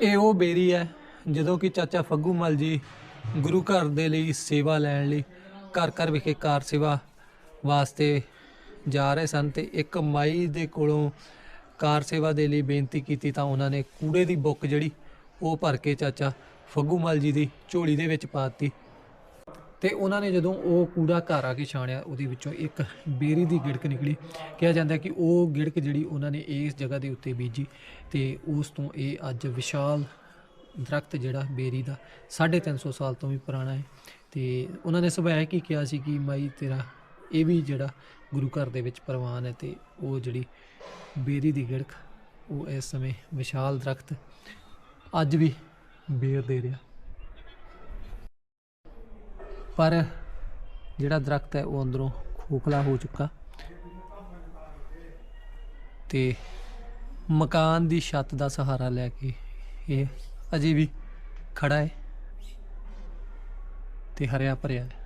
ਇਹ ਉਹ ਬੇਰੀ ਹੈ, ਜਦੋਂ ਕਿ ਚਾਚਾ ਫੱਗੂ ਮਲ ਜੀ ਗੁਰੂ ਘਰ ਦੇ ਲਈ ਸੇਵਾ ਲੈਣ ਲਈ ਘਰ ਘਰ ਵਿਖੇ ਕਾਰ ਸੇਵਾ ਵਾਸਤੇ ਜਾ ਰਹੇ ਸਨ ਤੇ ਇੱਕ ਮਾਈ ਦੇ ਕੋਲੋਂ ਕਾਰ ਸੇਵਾ ਦੇ ਲਈ ਬੇਨਤੀ ਕੀਤੀ ਤਾਂ ਉਹਨਾਂ ਨੇ ਕੂੜੇ ਦੀ ਬੁੱਕ ਜਿਹੜੀ ਉਹ ਭਰ ਕੇ ਚਾਚਾ ਫੱਗੂ ਮਲ ਜੀ ਦੀ ਝੋਲੀ ਦੇ ਵਿੱਚ ਪਾ ਦਿੱਤੀ। ਤੇ ਉਹਨਾਂ ਨੇ ਜਦੋਂ ਉਹ ਕੂੜਾ ਘਰ ਆ ਕੇ ਛਾਣਿਆ, ਉਹਦੇ ਵਿੱਚੋਂ ਇੱਕ ਬੇਰੀ ਦੀ ਗਿੜਕ ਨਿਕਲੀ। ਕਿਹਾ ਜਾਂਦਾ ਕਿ ਉਹ ਗਿੜਕ ਜਿਹੜੀ ਉਹਨਾਂ ਨੇ ਇਸ ਜਗ੍ਹਾ ਦੇ ਉੱਤੇ ਬੀਜੀ ਤੇ ਉਸ ਤੋਂ ਇਹ ਅੱਜ ਵਿਸ਼ਾਲ ਦਰਖਤ ਜਿਹੜਾ ਬੇਰੀ ਦਾ 350 ਸਾਲ ਤੋਂ ਵੀ ਪੁਰਾਣਾ ਹੈ। ਤੇ ਉਹਨਾਂ ਨੇ ਸੁਭਾਅ ਕੀ ਕਿਹਾ ਸੀ ਕਿ ਮਾਈ ਤੇਰਾ ਇਹ ਵੀ ਜਿਹੜਾ ਗੁਰੂ ਘਰ ਦੇ ਵਿੱਚ ਪ੍ਰਵਾਨ ਹੈ ਤੇ ਉਹ ਜਿਹੜੀ ਬੇਰੀ ਦੀ ਗਿੜਕ, ਉਹ ਇਸ ਸਮੇਂ ਵਿਸ਼ਾਲ ਦਰਖਤ ਅੱਜ ਵੀ ਬੇਰ ਦੇ ਰਿਹਾ। ਪਰ ਜਿਹੜਾ ਦਰਖਤ ਹੈ ਉਹ ਅੰਦਰੋਂ ਖੋਖਲਾ ਹੋ ਚੁੱਕਾ। ਤੇ ਮਕਾਨ ਦੀ ਛੱਤ ਦਾ ਸਹਾਰਾ ਲੈ ਕੇ ਇਹ ਅਜੇ ਵੀ ਖੜਾ ਹੈ ਤੇ ਹਰਿਆ ਭਰਿਆ ਹੈ।